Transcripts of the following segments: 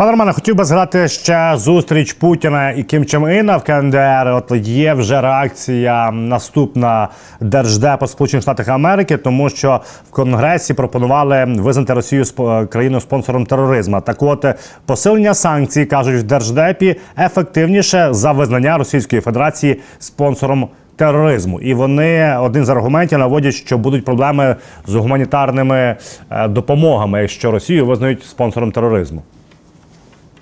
Пане Романе, хотів би згадати ще зустріч Путіна і Кім Чен Іна в КНДР. От є вже реакція наступна Держдепу Сполучених Штатів Америки, тому що в Конгресі пропонували визнати Росію спо- країною спонсором тероризму. Так, от посилення санкцій кажуть в Держдепі ефективніше за визнання Російської Федерації спонсором. Тероризму, і вони один з аргументів наводять, що будуть проблеми з гуманітарними е, допомогами, якщо Росію визнають спонсором тероризму.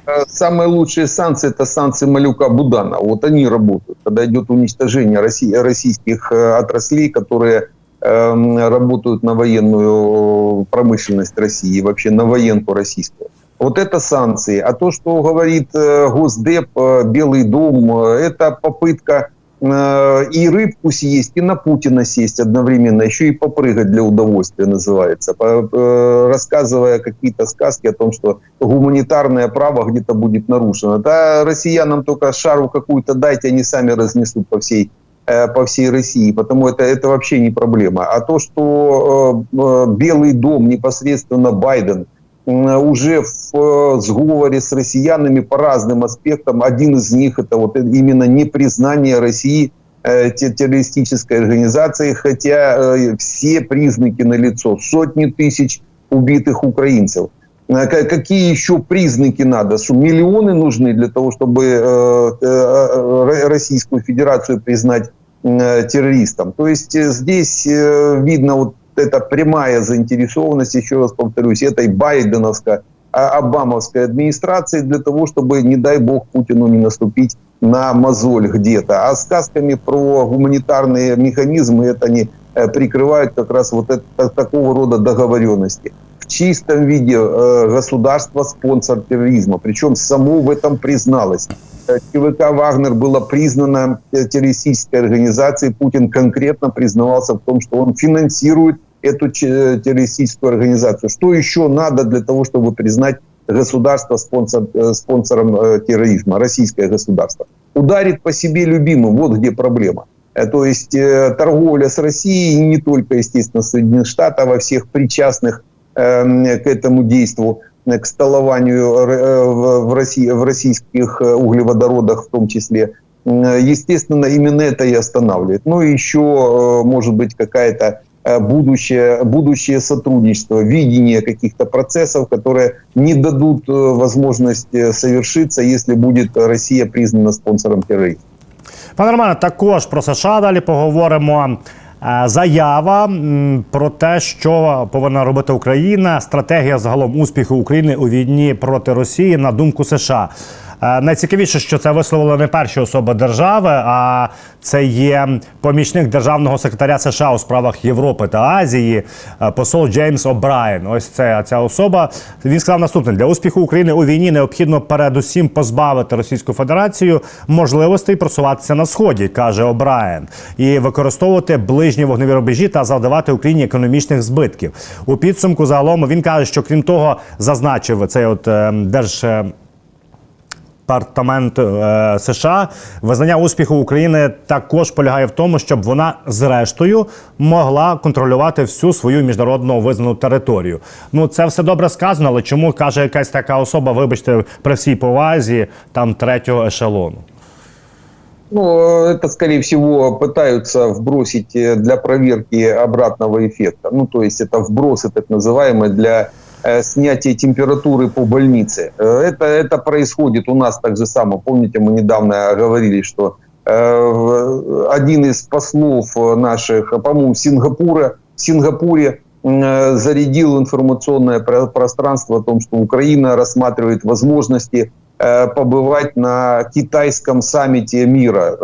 Э, Самые лучшие санкции это санкции Малюка Будана. Вот они работают, когда идет уничтожение России, российских э, отраслей, которые эм, работают на военную промышленность России, вообще на военку российскую. Вот это санкции. А то, что говорит э, Госдеп, э, Белый дом, э, это попытка э, и рыбку съесть, и на Путина сесть одновременно, еще и попрыгать для удовольствия называется, э, рассказывая какие-то сказки о том, что гуманитарное право где-то будет нарушено. Да россиянам только шару какую-то дайте, они сами разнесут по всей э, по всей России, потому это, это вообще не проблема. А то, что э, э, Белый дом, непосредственно Байден, уже в э, сговоре с россиянами по разным аспектам. Один из них это вот именно непризнание России э, те- террористической организацией, хотя э, все признаки налицо. Сотни тысяч убитых украинцев. Э, ка- Какие еще признаки надо? Миллионы нужны для того, чтобы э, э, Ро- Российскую Федерацию признать э, террористом. То есть э, здесь э, видно вот эта прямая заинтересованность, еще раз повторюсь, этой байденовской, а- обамовской администрации для того, чтобы, не дай бог, Путину не наступить на мозоль где-то. А сказками про гуманитарные механизмы это они э, прикрывают как раз вот это, такого рода договоренности. В чистом виде э, государство спонсор терроризма, причем само в этом призналось. Э, ЧВК «Вагнер» было признано э, террористической организацией. Путин конкретно признавался в том, что он финансирует эту э, террористическую организацию. Что еще надо для того, чтобы признать государство спонсор, э, спонсором э, терроризма, российское государство? Ударит по себе любимым, вот где проблема. То есть торговля с Россией, не только, естественно, Соединенных Штатов, а всех причастных э, к этому действу, к столованию в, России, в российских углеводородах в том числе, естественно, именно это и останавливает. Ну и еще, может быть, какая-то будущее, будущее сотрудничество, видение каких-то процессов, которые не дадут э, возможность э, совершиться, если будет Россия признана спонсором терроризма. Пане Романе, також про США далі поговоримо. Е, Заява м, про те, що повинна робити Україна, стратегія загалом успіху України у війні проти Росії на думку США. Е, Найцікавіше, що це висловила не перші особи держави, а це є помічник державного секретаря США у справах Європи та Азії, е, посол Джеймс О'Брайен. Ось це ця особа. Він сказав наступне: для успіху України у війні необхідно передусім позбавити Російську Федерацію можливостей просуватися на сході, каже О'Брайен, і використовувати ближні вогневі рубежі та завдавати Україні економічних збитків. У підсумку загалом він каже, що крім того, зазначив цей от е, держ е, Департамент е, США визнання успіху України також полягає в тому, щоб вона зрештою могла контролювати всю свою міжнародно визнану територію. Ну це все добре сказано, але чому каже якась така особа, вибачте, при всій повазі там третього ешелону? Ну, это, скорее всего, пытаются вбросить э, для проверки обратного эффекта. Ну, то есть это вбросы так называемые для э, снятия температуры по больнице. Э, Это, это происходит у нас так же само. Помните, мы недавно говорили, что э, один из послов наших, по-моему, Сингапура, в Сингапуре зарядил информационное про- пространство о том, что Украина рассматривает возможности побывать на китайском саммите мира,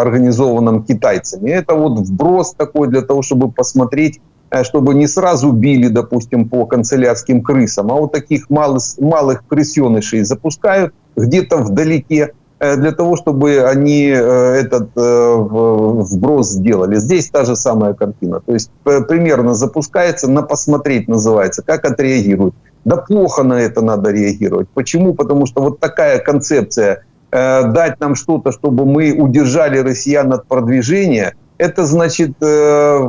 организованном китайцами. Это вот вброс такой для того, чтобы посмотреть, чтобы не сразу били, допустим, по канцелярским крысам, а вот таких малых, малых крысенышей запускают где-то вдалеке, э, для того, чтобы они э, этот э, вброс сделали. Здесь та же самая картина. То есть э, примерно запускается, на посмотреть называется, как отреагируют. Да плохо на это надо реагировать. Почему? Потому что вот такая концепция э, дать нам что-то, чтобы мы удержали россиян от продвижения, это значит э,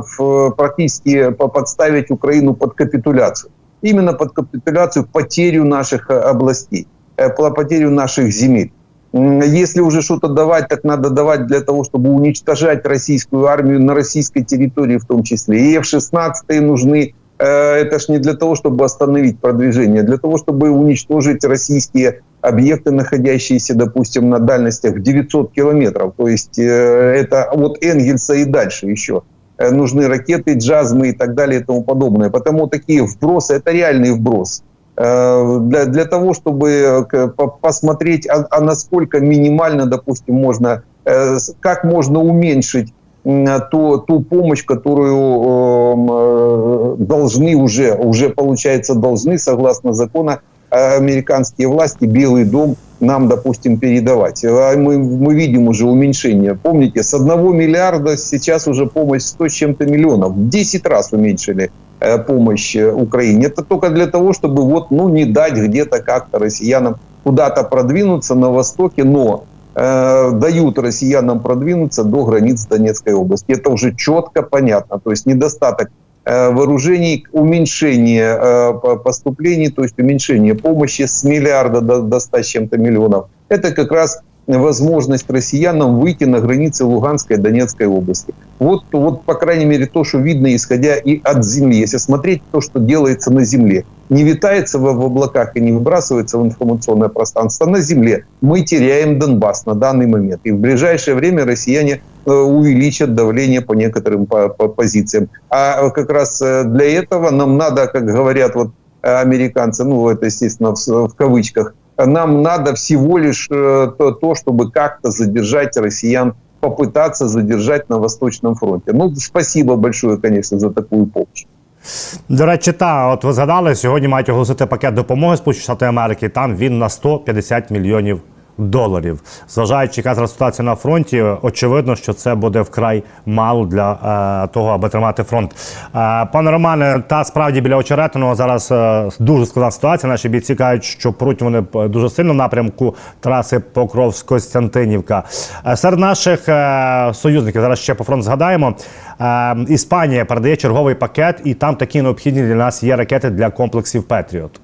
практически по- подставить Украину под капитуляцию. Именно под капитуляцию, потерю наших э, областей. э, по- потерю наших земель. Если уже что-то давать, так надо давать для того, чтобы уничтожать российскую армию на российской территории в том числе. И F-16 нужны, это ж не для того, чтобы остановить продвижение, для того, чтобы уничтожить российские объекты, находящиеся, допустим, на дальностях в 900 километров. То есть э, это от Энгельса и дальше еще. Э, Нужны ракеты, джазмы и так далее и тому подобное. Потому такие вбросы, это реальный вброс э, для, для того, чтобы э, посмотреть, а, а насколько минимально, допустим, можно, э, как можно уменьшить ту, ту помощь, которую эм, э, должны уже, уже получается, должны, согласно закону, э, американские власти, Белый дом нам, допустим, передавать. А Мы, мы видим уже уменьшение. Помните, с 1 миллиарда сейчас уже помощь 100 с чем-то миллионов. В 10 раз уменьшили э, помощь Украине. Это только для того, чтобы вот, ну, не дать где-то как-то россиянам куда-то продвинуться на востоке, но э, дают россиянам продвинуться до границ Донецкой области. Это уже четко понятно. То есть недостаток э, вооружений, уменьшение э, по- поступлений, то есть уменьшение помощи с миллиарда до, до 100 с чем-то миллионов. Это как раз возможность россиянам выйти на границы Луганской и Донецкой области. Вот, вот, по крайней мере, то, что видно, исходя и от земли. Если смотреть то, что делается на земле, не витается в, в облаках и не выбрасывается в информационное пространство на земле, мы теряем Донбасс на данный момент. И в ближайшее время россияне э, увеличат давление по некоторым по- по позициям. А как раз э, для этого нам надо, как говорят вот э, американцы, ну это естественно в, в кавычках, нам надо всего лишь э, то, то, чтобы как-то задержать россиян, попытаться задержать на Восточном фронте. Ну, спасибо большое, конечно, за такую помощь. До речі, та от ви згадали, сьогодні мають оголосити пакет допомоги Сполучених Штатів Америки. Там він на 150 мільйонів доларів. Зважаючи, яка зараз ситуація на фронті, очевидно, що це буде вкрай мало для е, того, аби тримати фронт. Е, пане Романе, та справді біля очеретиного зараз е, дуже складна ситуація. Наші бійці кажуть, що пруть вони дуже сильно в напрямку траси Покровськ-Костянтинівка. Е, серед наших союзників зараз ще по фронт згадаємо. Іспанія передає черговий пакет, і там такі необхідні для нас є ракети для комплексів Петріот.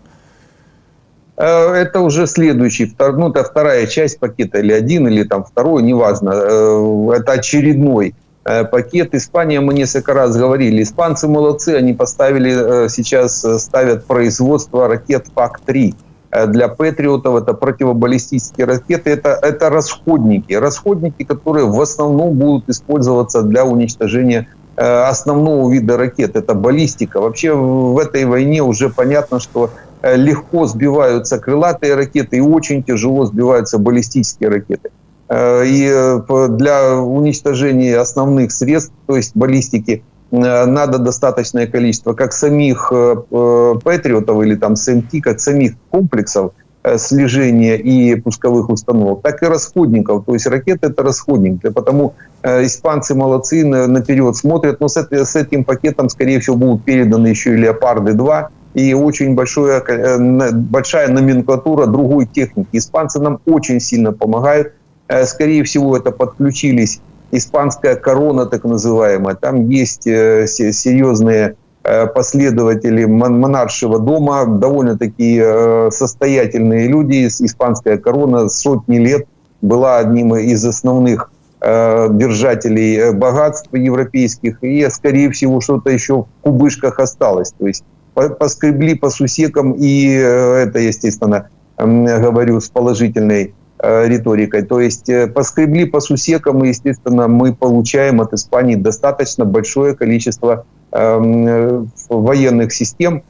Э, Это уже следующий, ну, это вторая часть пакета, или один, или там второй, неважно. Э, Это очередной э, пакет. Испания, мы несколько раз говорили, испанцы молодцы, они поставили, сейчас ставят производство ракет ФАК-3 э, для патриотов, это противобаллистические ракеты, это, это расходники, расходники, которые в основном будут использоваться для уничтожения основного вида ракет, это баллистика. Вообще в этой войне уже понятно, что легко сбиваются крылатые ракеты и очень тяжело сбиваются баллистические ракеты. Э, И э, для уничтожения основных средств, то есть баллистики, э, надо достаточное количество как самих э, э, патриотов или там СМТ, как самих комплексов э, слежения и пусковых установок, так и расходников. То есть ракеты это расходник. Потому э, испанцы молодцы, на- наперед смотрят. Но с этим пакетом, скорее всего, будут переданы еще и «Леопарды-2», и очень большое, э, большая номенклатура другой техники. Испанцы нам очень сильно помогают. Э, Скорее всего, это подключились испанская корона, так называемая. Там есть э, се- серьезные последователи мон- монаршего дома, довольно-таки состоятельные люди. Испанская корона сотни лет была одним из основных держателей богатств европейских, и, скорее всего, что-то еще в кубышках осталось. То есть поскребли по сусекам, и э, это, естественно, говорю с положительной э, риторикой. То есть э, поскребли по сусекам, и, естественно, мы получаем от Испании достаточно большое количество эм, военных систем.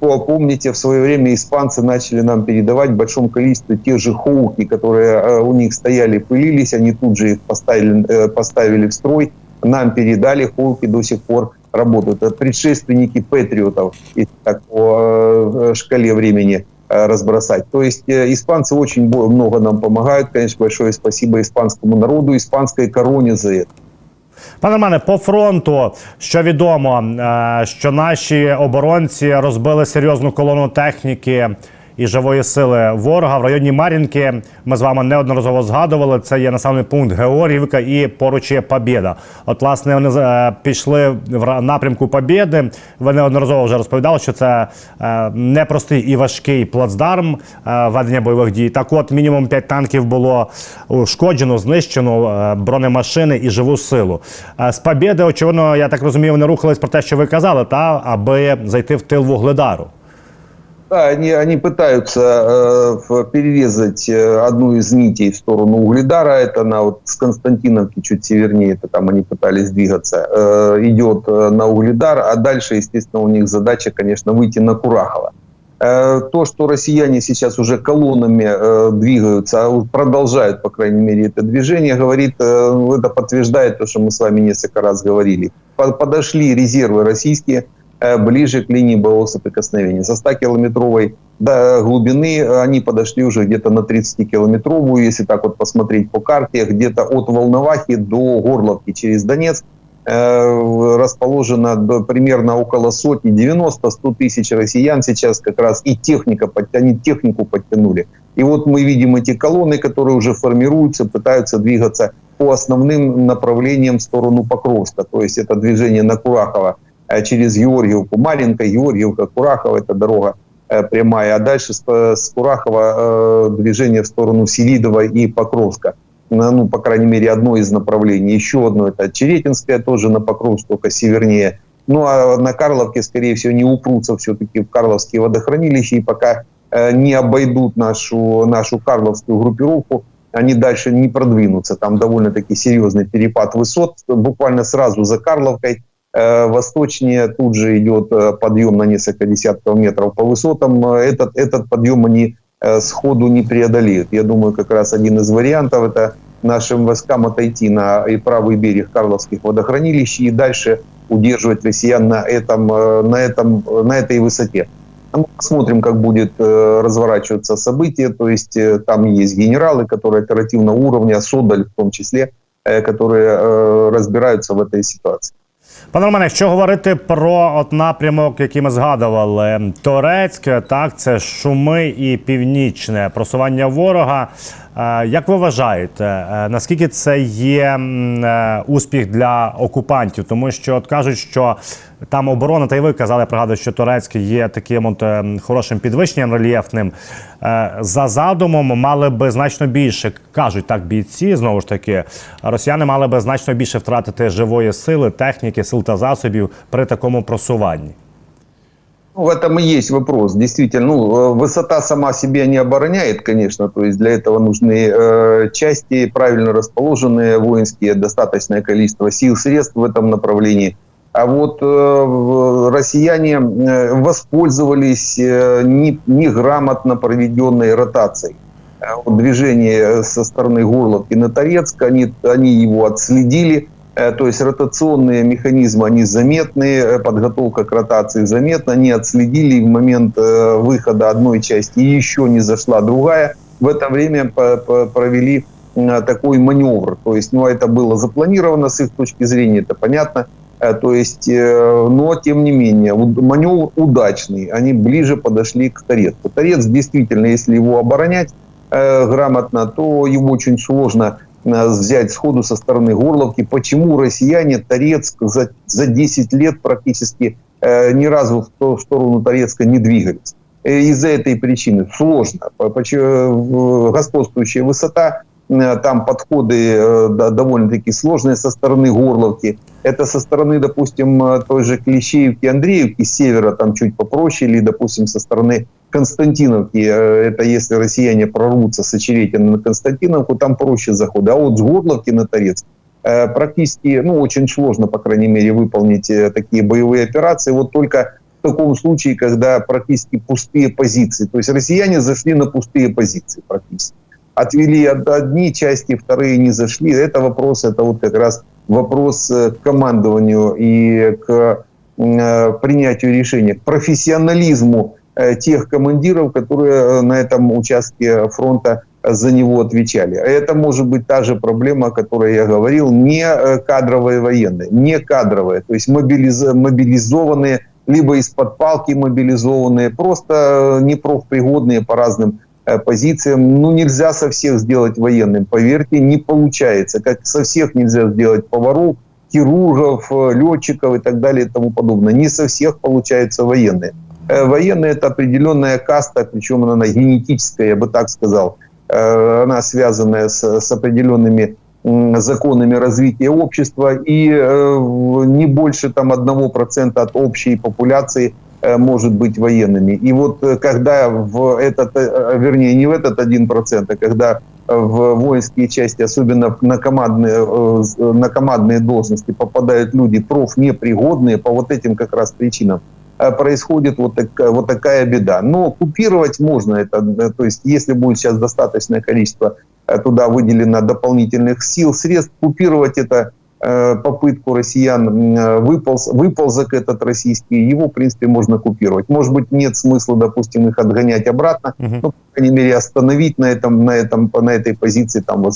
По- Помните, в свое время испанцы начали нам передавать в большом количестве те же хоуки, которые у них стояли, пылились, они тут же их поставили, поставили в строй, нам передали, хоуки до сих пор работают. Это предшественники патриотов, если так по э, шкале времени э, разбросать. То есть э, испанцы очень бо- много нам помогают. Конечно, большое спасибо испанскому народу, испанской короне за это. Пане Романе, по фронту, що відомо, е, що наші оборонці розбили серйозну колону техніки і живої сили ворога в районі Мар'їнки. Ми з вами неодноразово згадували. Це є населений пункт Георгіївка і поруч є Побєда. От, власне, вони е, пішли в напрямку Побєди. Ви неодноразово вже розповідали, що це е, непростий і важкий плацдарм е, ведення бойових дій. Так, от мінімум 5 танків було ушкоджено, знищено бронемашини і живу силу. З Побєди, очевидно, я так розумію, вони рухались про те, що ви казали, та аби зайти в тил вугледару. Да, они, они пытаются э, перерезать э, одну из нитей в сторону Угледара. Это на вот с Константиновки чуть севернее, это там они пытались двигаться. Э, идет э, на Угледар, а дальше, естественно, у них задача, конечно, выйти на Курахово. Э, то, что россияне сейчас уже колоннами э, двигаются, а продолжают, по крайней мере, это движение, говорит, э, это подтверждает то, что мы с вами несколько раз говорили. По- Подошли резервы российские, ближе к линии боевого соприкосновения. Со 100-километровой до глубины э, они подошли уже где-то на 30-километровую, если так вот посмотреть по карте, где-то от Волновахи до Горловки через Донецк э, расположено до- примерно около сотни, 90-100 тысяч россиян сейчас как раз и техника, они технику подтянули. И вот мы видим эти колонны, которые уже формируются, пытаются двигаться по основным направлениям в сторону Покровска. То есть это движение на Курахово э, через Георгиевку, маленькая Георгиевка, Курахово, это дорога э, прямая, а дальше с, э, с Курахова э, движение в сторону Селидова и Покровска. Ну, по крайней мере, одно из направлений. Еще одно это Черетинское, тоже на Покровск, только севернее. Ну, а на Карловке, скорее всего, не упрутся все-таки в Карловские водохранилища, и пока э, не обойдут нашу, нашу Карловскую группировку, они дальше не продвинутся. Там довольно-таки серьезный перепад высот. Буквально сразу за Карловкой Э, Восточнее тут же идет э, подъем на несколько десятков метров по высотам. Э, Этот, этот подъем они э, сходу не преодолеют. Я думаю, как раз один из вариантов это нашим войскам отойти на и правый берег Карловских водохранилищ и дальше удерживать россиян на, этом, э, на, этом, э, на этой высоте. Ну, Посмотрим, как будет э, разворачиваться событие. То есть э, там есть генералы, которые оперативного уровня, Содаль в том числе, э, которые э, разбираются в этой ситуации. Пане Романе, якщо говорити про от напрямок, який ми згадували, Торецьке, так, це шуми і північне просування ворога. Е, Як ви вважаєте, е, наскільки це є е, успіх для окупантів? Тому що от кажуть, що там оборона, та й ви казали, пригадую, що Торецьке є таким от е, хорошим підвищенням рельєфним. За задумом мали би значно більше, кажуть так бійці, знову ж таки, росіяни мали би значно більше втратити живої сили, техніки, сил та засобів при такому просуванні. Ну, в этом и есть вопрос. Действительно, ну, э, высота сама себя не обороняет, конечно. То есть для этого нужны э, части, правильно расположенные воинские, достаточное количество сил, средств в этом направлении. А вот э, россияне э, воспользовались э, не- неграмотно проведенной ротацией. Э, Движение со стороны Горловки на Торецк, они, они его отследили, То есть ротационные механизмы, они заметные, э, подготовка к ротации заметна, они отследили в момент э, выхода одной части и еще не зашла другая. В это время провели э, такой маневр. То есть, ну, это было запланировано с их точки зрения, это понятно. Э, То есть, э, но тем не менее, маневр удачный. Они ближе подошли к Торецку. Торец действительно, если его оборонять э, грамотно, то его очень сложно э, взять сходу со стороны Горловки. Почему россияне Торецк за, за 10 лет практически э, ни разу в, то- в сторону Торецка не двигались? Э, Из-за этой причины сложно. Э, Господствующая высота, э, там подходы э, да, довольно-таки сложные со стороны Горловки. Это со стороны, допустим, э, той же Клещеевки, Андреевки, севера там чуть попроще, или, допустим, со стороны Константиновки, э, это если россияне прорвутся с Очеретина на Константиновку, там проще заходы. А вот с Горловки на Торецк э, практически, ну, очень сложно, по крайней мере, выполнить э, такие боевые операции. Вот только в таком случае, когда практически пустые позиции. То есть россияне зашли на пустые позиции практически. Отвели од- одни части, вторые не зашли. Это вопрос, это вот как раз вопрос к командованию и к принятию решения, к профессионализму тех командиров, которые э, на этом участке фронта за него отвечали. Это может быть та же проблема, о которой я говорил, не э, кадровые военные, не кадровые, то есть мобилиз- мобилизованные либо из-под палки мобилизованные, просто э, непрофпригодные по разным э, позициям. Ну, нельзя со всех сделать военным, поверьте, не получается. Как со всех нельзя сделать поваров, хирургов, э, летчиков и так далее и тому подобное. Не со всех получаются военные. Э, Военные – это определенная каста, причем она генетическая, я бы так сказал. Э, Она связанная с, с определенными законами развития общества, и э, не больше там 1% от общей популяции может быть военными. И вот когда в этот, вернее, не в этот 1%, а когда в воинские части, особенно на командные, на командные должности попадают люди профнепригодные по вот этим как раз причинам, происходит вот такая, вот такая беда. Но купировать можно это, э, то есть если будет сейчас достаточное количество э, туда выделено дополнительных сил, средств, купировать это э, попытку россиян э, выполз, выползок этот российский, его, в принципе, можно купировать. Может быть, нет смысла, допустим, их отгонять обратно, Мгм. ну, по крайней мере, остановить на этом, на этом, на этой позиции там вот